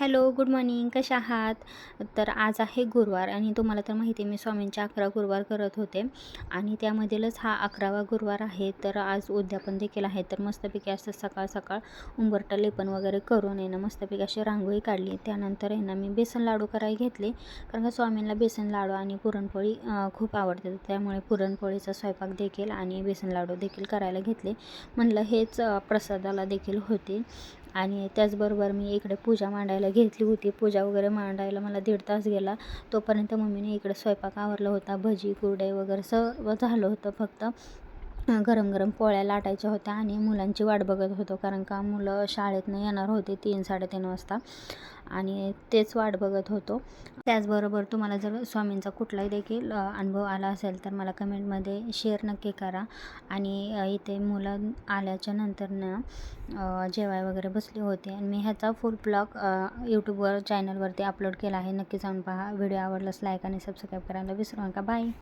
Hello good morning. कशा आहात? तर आज आहे गुरुवार आणि तुम्हाला तर माहिती आहे मी स्वामींच्या अकरा गुरुवार करत होते आणि त्यामधीलच हा अकरावा गुरुवार आहे. तर आज उद्यापन देखील आहे. तर मस्तपैकी असं सकाळ सकाळ उंबरटा लेपन वगैरे करून आहे ना मस्तपैकी अशी रांगोळी काढली. त्यानंतर आहे ना मी बेसन लाडू करायला घेतले. कारण का स्वामींना बेसन लाडू आणि पुरणपोळी खूप आवडते त्यामुळे पुरणपोळीचा स्वयंपाक देखील आणि बेसन लाडू देखील करायला घेतले. म्हणलं हेच प्रसादाला देखील होते आणि त्याचबरोबर मी इकडे पूजा मांडायला घेतली होती. पूजा वगैरे मांडायला मला दीड तास गेला. तोपर्यंत मम्मीने इकडे स्वयंपाक आवरला होता. भजी कुरडे वगैरे सर्व झालं होतं फक्त. गरम गरम पोळ्या लाटायच्या होत्या आणि मुलांची वाट बघत होतो. कारण का मुलं शाळेतनं येणार होते तीन साडेतीन वाजता. आणि तेच वाट बघत होतो. त्याचबरोबर तुम्हाला जर स्वामींचा कुठलाही देखील अनुभव आला असेल तर मला कमेंटमध्ये शेअर नक्की करा. आणि इथे मुलं आल्याच्यानंतर ना जेवाय वगैरे बसली होती. आणि मी ह्याचा फुल ब्लॉग यूट्यूबवर चॅनलवरती अपलोड केला आहे. नक्की जाऊन पहा. व्हिडिओ आवडलाच लाईक आणि सबस्क्राईब करायला विसरू नका. बाय